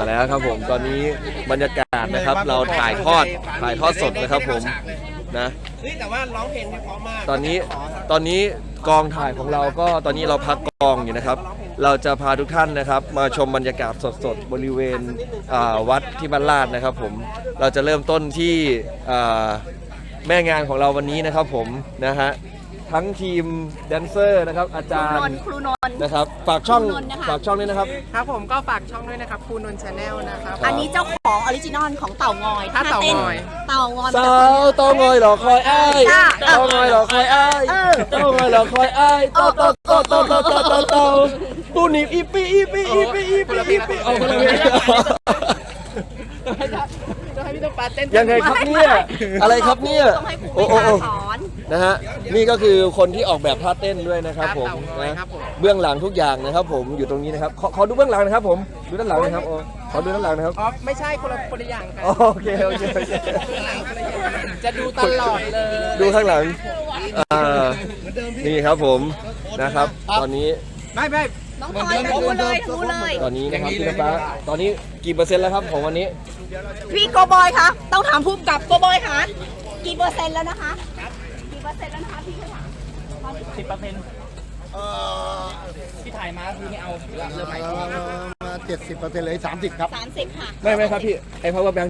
มาแล้วครับผมตอนนี้บรรยากาศนะครับ เราถ่ายทอดถ่ายทอดสดนะครับผมนะเฮ้ยแต่ว่าร้องเพลงเนี่ยเพราะมากตอนนี้ตอนนี้กองถ่ายของเราก็ตอนนี้เราพักกองอยู่นะครับ เราจะพาทุกท่านนะครับ มาชมบรรยากาศสดๆบริเวณอ่าวัดที่บ้านลาดนะครับผมเราจะเริ่มต้นที่อ่าแม่งานของเราวันนี้นะครับผมนะฮะ ทั้งทีมแดนเซอร์นะครับ อาจารนนย์ท์ครูนนท์ นะครับ ฝากช่องครูนนท์นะคะ ฝากช่องด้วยนะครับ ครับผมก็ฝากช่องด้วยนะครับคูนนชาแนลนะครับ อันนี้เจ้าของออริจินอลของเต่างอยถ้าเต่างอย เต่างอย สาวเต้างอยหรอคอยอ้ายจ้าเต้างอยหรอคอยอ้ายเออเต้างอยหรอคอยอ้ายเต้าเต้าเต้าเต้าเต้าเต้าเต้าเต้าตูหนีบอีปีอีปีอีปีอีปีอีปีเอาคนละเพลงจะให้พี่ตุ๊กปาเต้นยังไงครับเนี่ย อะไรครับเนี่ย ต้องให้ครูโอ้วิโอ้ชาโอ้สอ นนะฮะนี่ก็คือคนที่ออกแบบท่าเต้นด้วยนะครับผมเต่างอยนะครับผมเบื้องหลังทุกอย่างนะครับ ผมอยู่ตรงนี้นะครับขอขอดูเบื้องหลังนะครับ ผมดูด้านหลังนะครับโอ้ขอดูด้านหลังนะครับอ๋อไม่ใช่คนละคนละอย่างกันโอเคโอเคโอเคจะดูตลอดเลยดูข้างหลังอ่านี่ครับผมนะครับ ตอนนี้ไม่ไม่น้องพลอยทั้งคู่เลยทั้งคู่เลยตอนนี้นะครับพี่น้ำฟ้าตอนนี้กี่เปอร์เซ็นต์แล้วครับของวันนี้พี่โกบอยคะต้องถามภูมิกับโกบอยคะกี่เปอร์เซ็นต์แล้วนะคะกี่ เปอร์เซ็นต์แล้วนะคะพี่ช่วยถามสิบเปอร์เซ็นต์ที่ถ่ายมาคือไม่เอาเริ่มใหม่มาเจ็ดสิบเปอร์เซ็นต์เลยสามสิบครับ สามสิบค่ะไม่ไม่ครับพี่ ไอ้ power bank